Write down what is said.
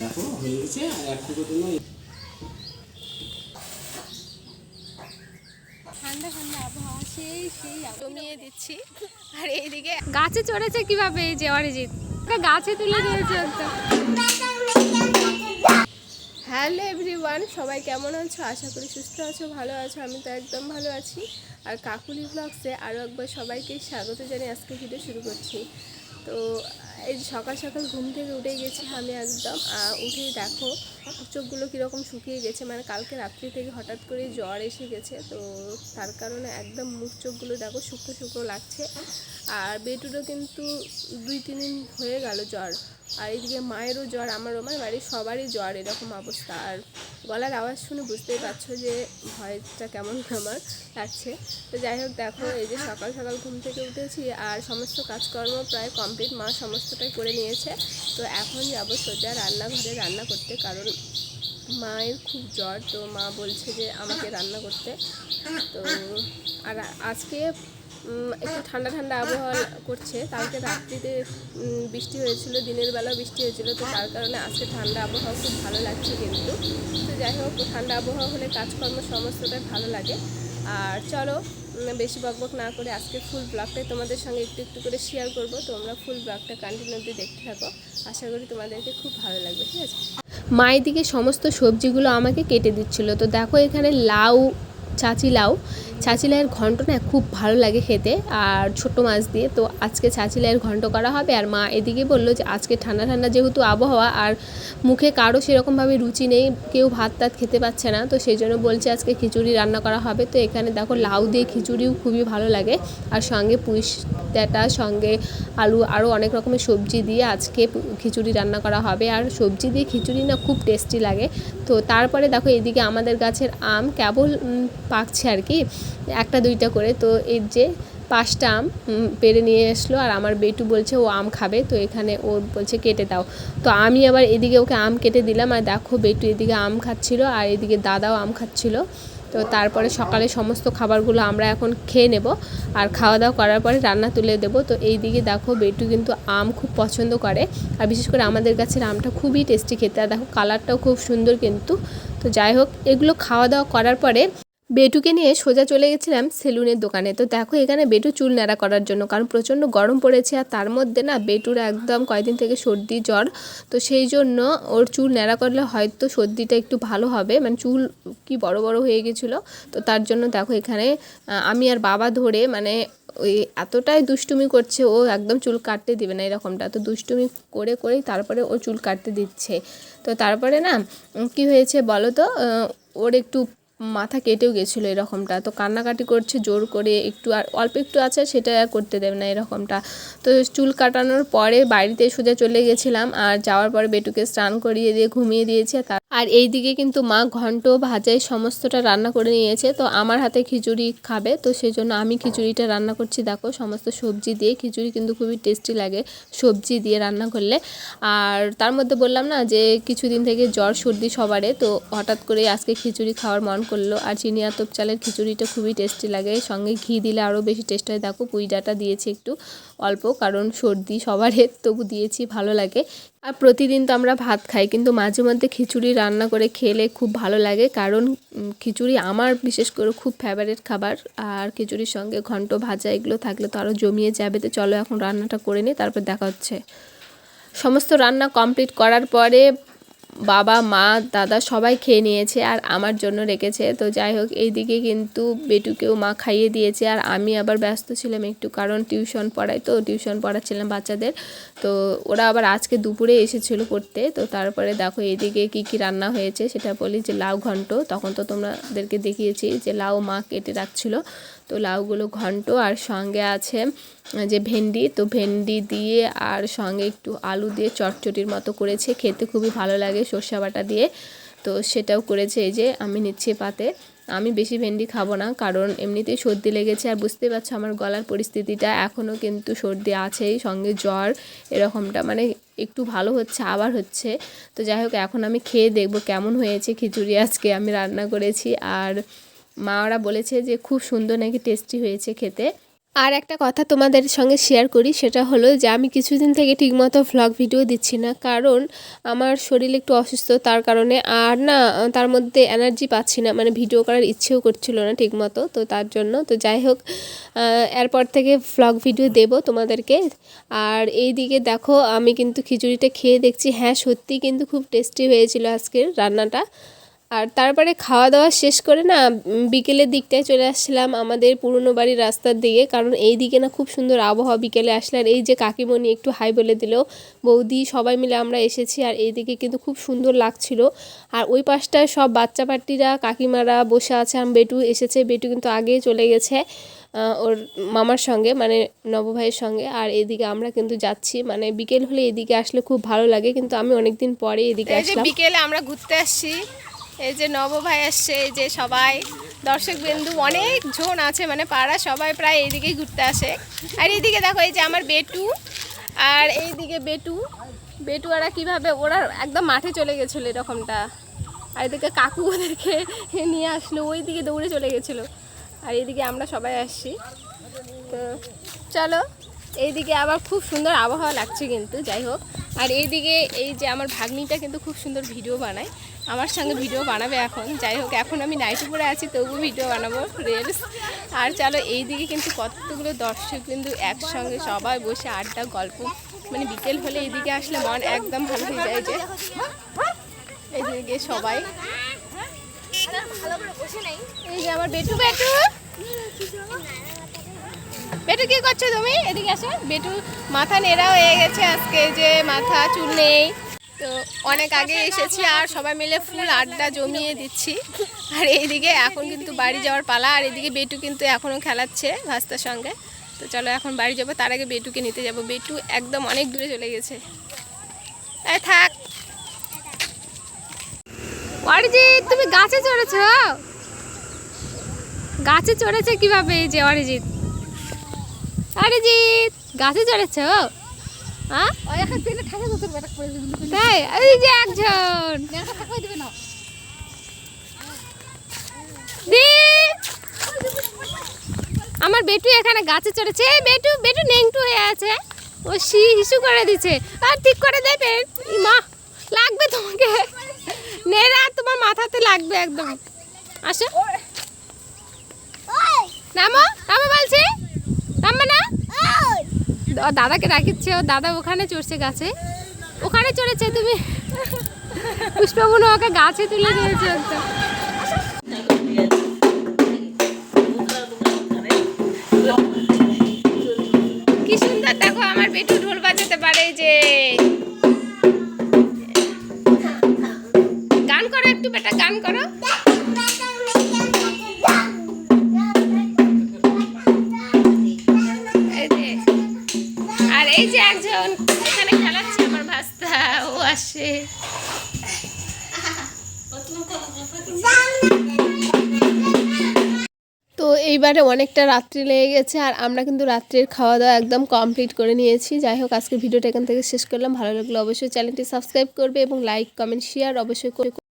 দেখো হয়ে গেছে আর একটুকু জন্য ঠান্ডা ঠান্ডা আবহাওয়া সেই সেই জমিয়ে দিচ্ছি। আর এইদিকে গাছে চড়েছে কীভাবে এই যে অরিজিৎ? গাছে তুলে দিয়েছে একদম হ্যালো এভরিওয়ান সবাই কেমন আছো? আশা করি সুস্থ আছো ভালো আছো আমি তো একদম ভালো আছি। আর কাকুলি ব্লগসে আরও একবার সবাইকে স্বাগত জানিয়ে আজকে ভিডিও শুরু করছি। তো এই সকাল সকাল ঘুম থেকে উঠে গেছি আমি একদম উঠে দেখো চোখগুলো কীরকম শুকিয়ে গেছে মানে কালকে রাত্রি থেকে হঠাৎ করে জ্বর এসে গেছে, তো তার কারণে একদম মুখ চোখগুলো দেখো শুকনো শুকনো লাগছে। আর বেটুরও কিন্তু দুই, তিন দিন হয়ে গেল জ্বর। আর এইদিকে মায়েরও জ্বর, আমারও আমার বাড়ির সবারই জ্বর এরকম অবস্থা। আর গলার আওয়াজ শুনে বুঝতেই পারছ যে ভয়টা কেমন আমার লাগছে। তো যাই হোক, দেখো এই যে সকাল সকাল ঘুম থেকে উঠেছি, আর সমস্ত কাজকর্ম প্রায় কমপ্লিট মা সমস্তটাই করে নিয়েছে। তো এখন যাব সোজা রান্নাঘরে রান্না করতে, কারণ মায়ের খুব জ্বর, তো মা বলছে যে আমাকে রান্না করতে। তো আর আজকে একটু ঠান্ডা ঠান্ডা আবহাওয়া করছে। কালকে রাত্রিতে বৃষ্টি হয়েছিল, দিনের বেলাও বৃষ্টি হয়েছিল, তো তার কারণে আজকে ঠান্ডা আবহাওয়া খুব ভালো লাগছে কিন্তু। তো যাই হোক, ঠান্ডা আবহাওয়া হলে কাজকর্ম সমস্তটাই ভালো লাগে। আর চলো বেশি বকবক না করে আজকে ফুল ব্লগটাই তোমাদের সঙ্গে একটু একটু করে শেয়ার করব। তোমরা ফুল ব্লগটা কন্টিনিউটি দেখতে থাকো। আশা করি তোমাদেরকে খুব ভালো লাগবে, ঠিক আছে? মায়ের দিকে সমস্ত সবজিগুলো আমাকে কেটে দিচ্ছিল। তো দেখো এখানে লাউ চাচি লাউ চাচি লাউয়ের ঘন্ট না খুব ভালো লাগে খেতে আর ছোট মাছ দিয়ে। তো আজকে চাচি লাউয়ের ঘন্ট করা হবে আর মা এদিকে বলল যে, আজকে ঠান্ডা ঠান্ডা যেহেতু আবহাওয়া আর মুখে কারও সেরকমভাবে রুচি নেই, কেউ ভাত টাত খেতে পাচ্ছে না, তো সেই জন্য বলছে আজকে খিচুড়ি রান্না করা হবে। তো এখানে দেখো লাউ দিয়ে খিচুড়িও খুবই ভালো লাগে আর সঙ্গে পুঁইশ ডাঁটা, সঙ্গে আলু, আরও অনেক রকমের সবজি দিয়ে আজকে খিচুড়ি রান্না করা হবে। আর সবজি দিয়ে খিচুড়ি না খুব টেস্টি লাগে। তো তারপরে দেখো এদিকে আমাদের গাছের আম কেবল পাকছে আর কি। একটা, দুইটা করে। তো এর যে পাঁচটা আম পেরে নিয়ে আসলো আর আমার বেটু বলছে, ও আম খাবে। তো এখানে ও বলছে, কেটে দাও। তো আমি আবার এদিকে ওকে আম কেটে দিলাম আর দেখো বেটু এদিকে আম খাচ্ছিল আর এদিকে দাদাও আম খাচ্ছিল। তো তারপরে সকালে সমস্ত খাবারগুলো আমরা এখন খেয়ে নেব আর খাওয়া দাওয়া করার পরে রান্না তুলে দেব। তো এই দিকে দেখো বেটু কিন্তু আম খুব পছন্দ করে আর বিশেষ করে আমাদের গাছের আমটা খুবই টেস্টি খেতে। আর দেখো কালারটাও খুব সুন্দর কিন্তু। তো যাই হোক, এগুলো খাওয়া দাওয়া করার পরে বেটুকে নিয়ে সোজা চলে গেছিলাম সেলুনের দোকানে। তো দেখো, এখানে বেটু চুল ন্যাড়া করার জন্য, কারণ প্রচণ্ড গরম পড়েছে আর তার মধ্যে না বেটুর একদম কয়েকদিন থেকে সর্দি, জ্বর। তো সেই জন্য ওর চুল ন্যাড়া করলে হয়তো সর্দিটা একটু ভালো হবে। মানে চুল কি বড় বড় হয়ে গেছিল। তো তার জন্য দেখো, এখানে আমি আর বাবা ধরে মানে ওই এতটাই দুষ্টুমি করছে, ও একদম চুল কাটতে দিবে না এরকমটা। তো দুষ্টুমি করে করেই তারপরে ও চুল কাটতে দিচ্ছে। তো তারপরে না কি হয়েছে বলো তো? ওর একটু মাথা কেটেও গেছিল এরকমটা। তো কান্নাকাটি করছে, জোর করে একটু আর অল্প একটু আছে, সেটা করতে দেবে না এরকমটা। তো চুল কাটানোর পরে বাড়িতে সোজা চলে গেছিলাম, আর যাওয়ার পরে বেটুকে স্নান করিয়ে দিয়ে ঘুমিয়ে দিয়েছে, আর আর এই দিকে কিন্তু মা ঘন্ট ভাজাই সমস্তটা রান্না করে নিয়েছে। তো আমার হাতে খিচুড়ি খাবে, তো সেই জন্য আমি খিচুড়িটা রান্না করছি। দেখো, সমস্ত সবজি দিয়ে খিচুড়ি কিন্তু খুবই টেস্টি লাগে সবজি দিয়ে রান্না করলে। আর তার মধ্যে বললাম না যে, কিছুদিন থেকে জ্বর, সর্দি সবারে, তো হঠাৎ করে আজকে খিচুড়ি খাওয়ার মন করল। আর চিনি আতপ চালের খিচুড়িটা খুবই টেস্টি লাগে। সঙ্গে ঘি দিলে আরও বেশি টেস্ট হয়। দেখো পুঁই ডাঁটা দিয়েছি একটু। অল্প, কারণ সর্দি সবারের তবু দিয়েছি, ভালো লাগে। আর প্রতিদিন তো আমরা ভাত খাই, কিন্তু মাঝে মধ্যে খিচুড়ি রান্না করে খেলে খুব ভালো লাগে, কারণ খিচুড়ি আমার বিশেষ করে খুব ফেভারিট খাবার। আর খিচুড়ির সঙ্গে ঘন্ট ভাজা এগুলো থাকলে তো আরও জমিয়ে যাবে, তো চলো এখন রান্নাটা করে নিই, তারপর দেখা হচ্ছে। সমস্ত রান্না কমপ্লিট করার পরে বাবা, মা, দাদা সবাই খেয়ে নিয়েছে আর আমার জন্য রেখেছে। তো যাই হোক এইদিকে কিন্তু বেটুকেও মা খাইয়ে দিয়েছে আর আমি আবার ব্যস্ত ছিলাম একটু কারণ টিউশন পড়াই তো, টিউশন পড়াচ্ছিলাম বাচ্চাদের। তো ওরা আবার আজকে দুপুরে এসেছিল পড়তে। তো তারপরে দেখো এইদিকে কি কি রান্না হয়েছে সেটা বলি যে লাউ ঘন্ট। তখন তো তোমাদেরকে দেখিয়েছি যে লাউ মা কেটে রাখছিল। তো লাউগুলো ঘন্ট আর সঙ্গে আছে যে ভেন্ডি। তো ভেন্ডি দিয়ে আর সঙ্গে একটু আলু দিয়ে চটচটির মতো করেছে। খেতে খুবই ভালো লাগে সর্ষে বাটা দিয়ে। তো সেটাও করেছে এই যে, আমি নিচ্ছি পাতে। আমি বেশি ভেন্ডি খাব না, কারণ এমনিতেই সর্দি লেগেছে। আর বুঝতেই পারছ, আমার গলার পরিস্থিতিটা এখনও কিন্তু সর্দি আছেই, সঙ্গে জ্বর এরকমটা মানে একটু ভালো হচ্ছে, আবার হচ্ছে। তো যাই হোক, এখন আমি খেয়ে দেখব কেমন হয়েছে খিচুড়ি আজকে আমি রান্না করেছি। আর মা ওরা বলেছে যে, খুব সুন্দর নাকি টেস্টি হয়েছে খেতে। আর একটা কথা তোমাদের সঙ্গে শেয়ার করি, সেটা হলো যে আমি কিছুদিন থেকে ঠিকমতো ভ্লগ ভিডিও দিচ্ছি না। কারণ আমার শরীর একটু অসুস্থ, তার কারণে আর না, তার মধ্যে এনার্জি পাচ্ছি না। মানে ভিডিও করার ইচ্ছেও করছিল না ঠিকমতো, তো তার জন্য। তো যাই হোক এরপর থেকে ভ্লগ ভিডিও দেব তোমাদেরকে। আর এই দিকে দেখো, আমি কিন্তু খিচুড়িটা খেয়ে দেখছি। হ্যাঁ সত্যি কিন্তু খুব টেস্টি হয়েছিল আজকের রান্নাটা। আর তারপরে খাওয়া দাওয়া শেষ করে না বিকেলের দিকটায় চলে আসছিলাম আমাদের পুরনো বাড়ির রাস্তার দিকে। কারণ এই দিকে না খুব সুন্দর আবহাওয়া বিকেলে আসলে। আর এই যে কাকিমণি একটু হাই বলে দিল বৌদি সবাই মিলে আমরা এসেছি। আর এই দিকে কিন্তু খুব সুন্দর লাগছিল। আর ওই পাশটায় সব বাচ্চা পার্টিরা কাকিমারা বসে আছে। আর বেটু এসেছে। বেটু কিন্তু আগেই চলে গেছে ওর মামার সঙ্গে মানে নবভাইয়ের সঙ্গে। আর এদিকে আমরা কিন্তু যাচ্ছি। মানে বিকেল হলে এদিকে আসলে খুব ভালো লাগে। কিন্তু আমি অনেকদিন পরে এদিকে আসলাম। বিকেলে আমরা ঘুরতে আসছি। এই যে নব ভাই আসছে, এই যে সবাই। দর্শক বিন্দু অনেক জন আছে মানে পাড়া সবাই প্রায় এইদিকেই ঘুরতে আসে। আর এইদিকে দেখো, এই যে আমার বেটু, আর এইদিকে বেটু। বেটু ওরা কীভাবে, ওরা একদম মাঠে চলে গেছিল এরকমটা। আর এদিকে কাকু ওদেরকে নিয়ে আসলো ওই দিকে দৌড়ে চলে গেছিল। আর এইদিকে আমরা সবাই আসছি। তো চলো, এইদিকে আবার খুব সুন্দর আবহাওয়া লাগছে কিন্তু, যাই হোক। আর এইদিকে এই যে আমার ভাগ্নিটা কিন্তু খুব সুন্দর ভিডিও বানায়। আমার সঙ্গে ভিডিও বানাবে এখন। যাই হোক, এখন আমি নাইটি পরে আছি তবু ভিডিও বানাবো রিলস আর চলো এই দিকে কিন্তু কতগুলো দর্শক কিন্তু একসঙ্গে সবাই বসে আড্ডা, গল্প মানে বিকেল হলে এইদিকে আসলে মন একদম ভালো হয়ে যায় যে। এইদিকে সবাই। এই যে আমার বেটু বেটু। বেটু, কি করছ তুমি? এদিকে আসো। বেটু, মাথা নেড়া হয়ে গেছে আজকে যে মাথা, চুল নেই। তো অনেক আগে এসেছি আর সবাই মিলে ফুল আড্ডা জমিয়ে দিচ্ছি। আর এইদিকে এখন কিন্তু বাড়ি যাওয়ার পালা, আর এদিকে বেটু কিন্তু এখনও খেলাচ্ছে ভাস্তার সঙ্গে। তো চলো এখন বাড়ি যাব, তার আগে বেটুকে নিতে যাব। বেটু একদম অনেক দূরে চলে গেছে। থাক। অরিজিৎ, তুমি গাছে চড়েছো? গাছে চড়েছে কীভাবে এই যে অরিজিৎ? অরিজিৎ, গাছে চড়েছো? হ্যাঁ? তাই? এই যে একজন। আমার বেটু এখানে গাছে চড়েছে। বেটু বেটু নেংটু হয়ে আছে। ও শি হিসু করে দিচ্ছে। আর ঠিক করে দেবে। মা লাগবে তোমাকে। নেড়া তোমার মাথাতে লাগবে একদম। আসো। নামো নামো বলছি। দাদাকে রাখিচ্ছে ও দাদা ওখানে চড়ছে গাছে। ওখানে চড়েছে তুমি? পুষ্পবন ওকে গাছে তুলে নিয়েছে কি সুন্দর, দেখো আমার বেটু ঢোল বাজাতে পারে যে। গান করো একটু বেটা, গান করো। তো এইবারে অনেকটা রাত্রি লেগে গেছে আর আমরা কিন্তু রাত্রির খাওয়া দাওয়া একদম কমপ্লিট করে নিয়েছি। যাই হোক, আজকে ভিডিওটা এখান থেকে শেষ করলাম। ভালো লাগলে অবশ্যই চ্যানেলটি সাবস্ক্রাইব করবে এবং লাইক কমেন্ট শেয়ার অবশ্যই